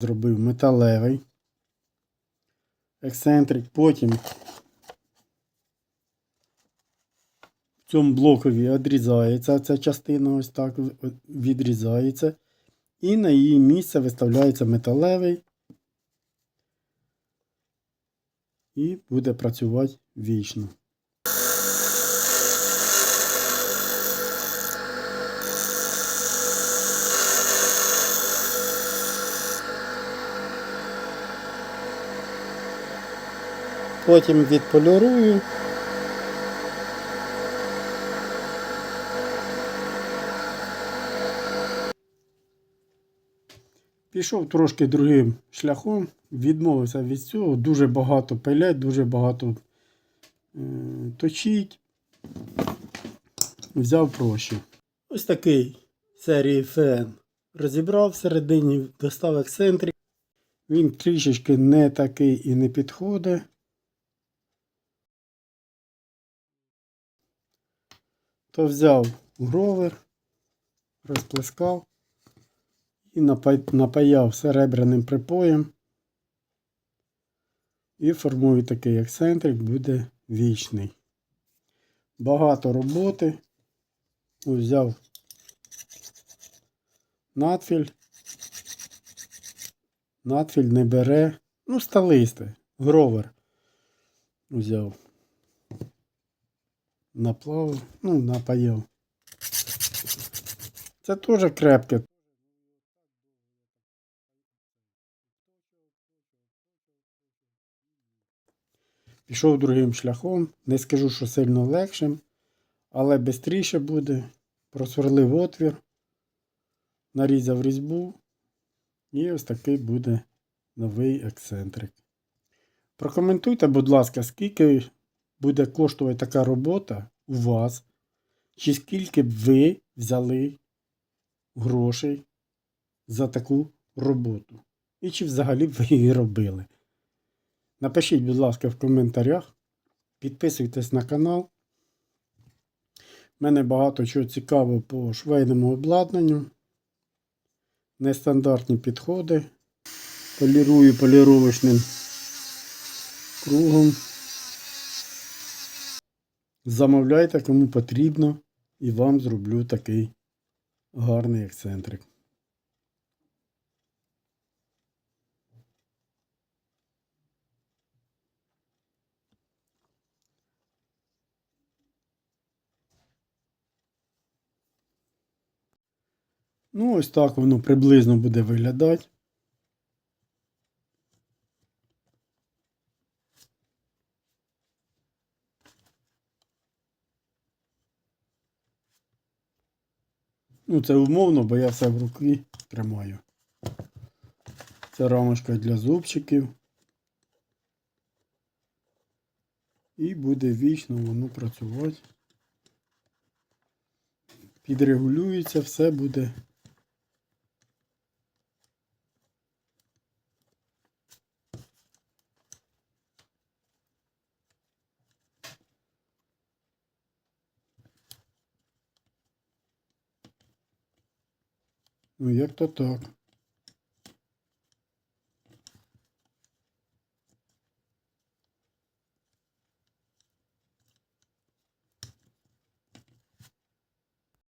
Зробив металевий ексцентрик. Потім в цьому блокові відрізається ця частина, ось так відрізається. І на її місце виставляється металевий. І буде працювати вічно. Потім відполірую. Пішов трошки другим шляхом, відмовився від цього. Дуже багато пилять, дуже багато е, точить. Взяв проще. Ось такий серії ФН розібрав всередині, достав ексцентрик. Він трішечки не такий і не підходить. То взяв гровер, розплескав і напаяв серебряним припоєм. І формую такий ексцентрик, буде вічний. Багато роботи. Взяв надфіль. Надфіль не бере. Ну, сталисте. Гровер. Взяв. Наплавив, ну, напаяв. Це теж крепке. Пішов другим шляхом. Не скажу, що сильно легшим, але швидше буде. Просверлив отвір, нарізав різьбу. І ось такий буде новий ексцентрик. Прокоментуйте, будь ласка, скільки буде коштувати така робота у вас, чи скільки б ви взяли грошей за таку роботу. І чи взагалі б ви її робили. Напишіть, будь ласка, в коментарях. Підписуйтесь на канал. У мене багато чого цікавого по швейному обладнанню. Нестандартні підходи. Полірую поліровочним кругом. Замовляйте, кому потрібно, і вам зроблю такий гарний ексцентрик. Ну, ось так воно приблизно буде виглядати. Ну, це умовно, бо я все в руки тримаю. Це рамочка для зубчиків. І буде вічно воно працювати. Підрегулюється, все буде. Ну, як то так.